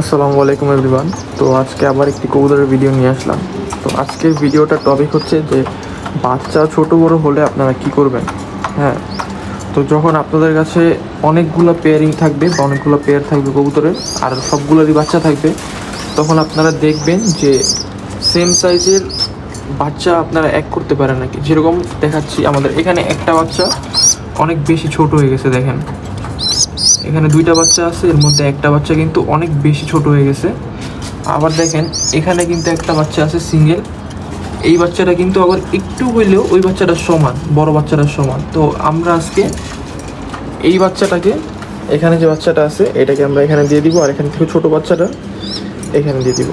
আসসালামু আলাইকুম এভরিওয়ান তো আজকে আবার একটি কবুতরের ভিডিও নিয়ে আসলাম। তো আজকের ভিডিওটার টপিক হচ্ছে যে, বাচ্চা ছোট বড় হলে আপনারা কি করবেন? হ্যাঁ। তো যখন আপনাদের কাছে অনেকগুলো পেয়ারিং থাকবে বা অনেকগুলো পেয়ার থাকবে কবুতরের, আর সবগুলোরই বাচ্চা থাকবে, তখন আপনারা দেখবেন যে সেম সাইজের বাচ্চা আপনারা এক করতে পারেন নাকি? যেরকম দেখাচ্ছি আমাদের এখানে একটা বাচ্চা অনেক বেশি ছোট হয়ে গেছে, দেখেন। এখানে দুইটা বাচ্চা আছে, এর মধ্যে একটা বাচ্চা কিন্তু অনেক বেশি ছোট হয়ে গেছে। আবার দেখেন, এখানে কিন্তু একটা বাচ্চা আছে সিঙ্গেল এই বাচ্চাটা কিন্তু আবার একটু হইলেও ওই বাচ্চাটার সমান, বড় বাচ্চাটার সমান। তো আমরা আজকে এই বাচ্চাটাকে, এখানে যে বাচ্চাটা আছে, এটাকে আমরা এখানে দিয়ে দিব, আর এখান থেকে ছোট বাচ্চাটা এখানে দিয়ে দিব।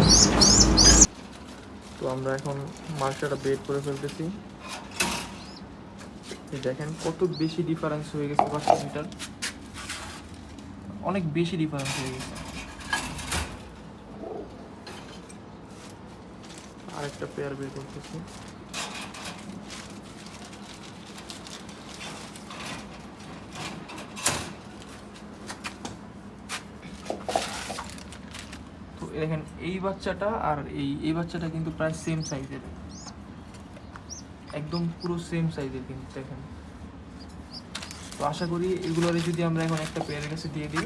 তো আমরা এখন মার্শাটা বেড করে ফেলতেছি। দেখেন কত বেশি ডিফারেন্স হয়ে গেছে বাচ্চা দুইটার অনেক বেশি ডিফারেন্স হয়ে গেছে। আরেকটা পেয়ার বের করতেছি। তো দেখেন এই বাচ্চাটা আর এই এই বাচ্চাটা কিন্তু প্রায় সেম সাইজের একদম পুরো সেম সাইজের কিন্তু দেখেন। তো আশা করি এগুলোরে যদি আমরা এখন একটা পেয়ারের কাছে দিয়ে দিই,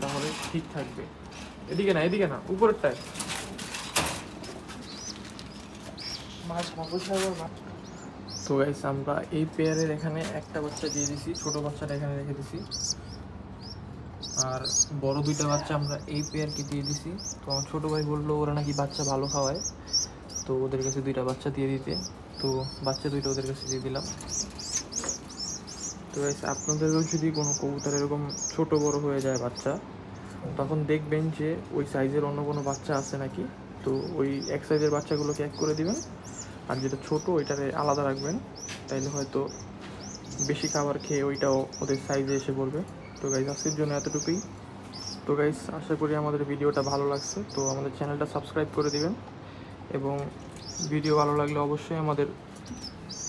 তাহলে ঠিক থাকবে। এদিকে না এদিকে না, উপরেরটায়। তো গাইস আমরা এই পেয়ারের এখানে একটা বাচ্চা দিয়ে দিছি, ছোট বাচ্চাটা এখানে রেখে দিছি। আর বড় দুইটা বাচ্চা আমরা এই পেয়ারকে দিয়ে দিছি। তো আমার ছোট ভাই বলল, ওরা নাকি বাচ্চা ভালো খাওয়ায়। তো ওদের কাছে দুইটা বাচ্চা দিয়ে দিতে। তো বাচ্চা দুইটা ওদের কাছে দিয়ে দিলাম। তো আপনাদেরও যদি কোনো কবুতর এরকম ছোট বড় হয়ে যায় বাচ্চা, তখন দেখবেন যে ওই সাইজের অন্য কোনো বাচ্চা আছে নাকি? তো ওই এক সাইজের বাচ্চাগুলোকে এক করে দিবেন। আর যেটা ছোট, ওইটারে আলাদা রাখবেন। তাইলে হয়তো বেশি খাবার খেয়ে ওইটাও ওদের সাইজে এসে পড়বে। তো গাইজ আজকের জন্য এতটুকুই। তো গাইজ আশা করি আমাদের ভিডিওটা ভালো লাগছে। তো আমাদের চ্যানেলটা সাবস্ক্রাইব করে দিবেন। এবং ভিডিও ভালো লাগলে অবশ্যই আমাদের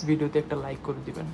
ভিডিওতে একটা লাইক করে দিবেন।